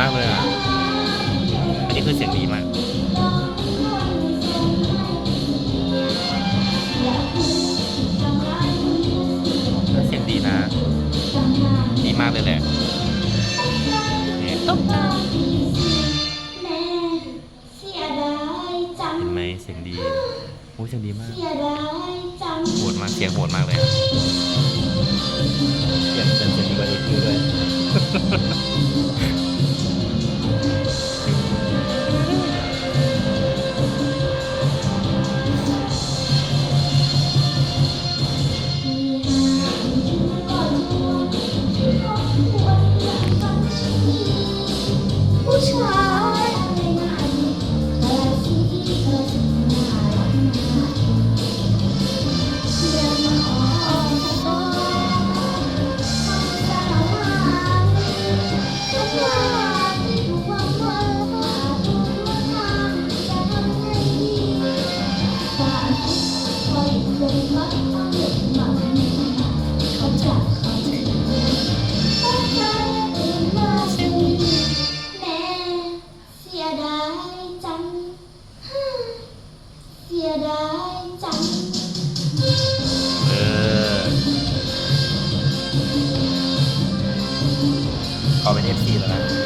มากเลยอะ อันนี้คือเสียงดีมาก เสียงดีนะ ดีมากเลยแหละเนี่ยแม่เสียดายจังเห็นไหมเสียงดีโอ้ยเสียงดีมากเสียดายจังโหดมากเสียงโหดมากเลย ยดายจังเออเขาเป็น FC แล้วนะเอฟซีแล้วนะ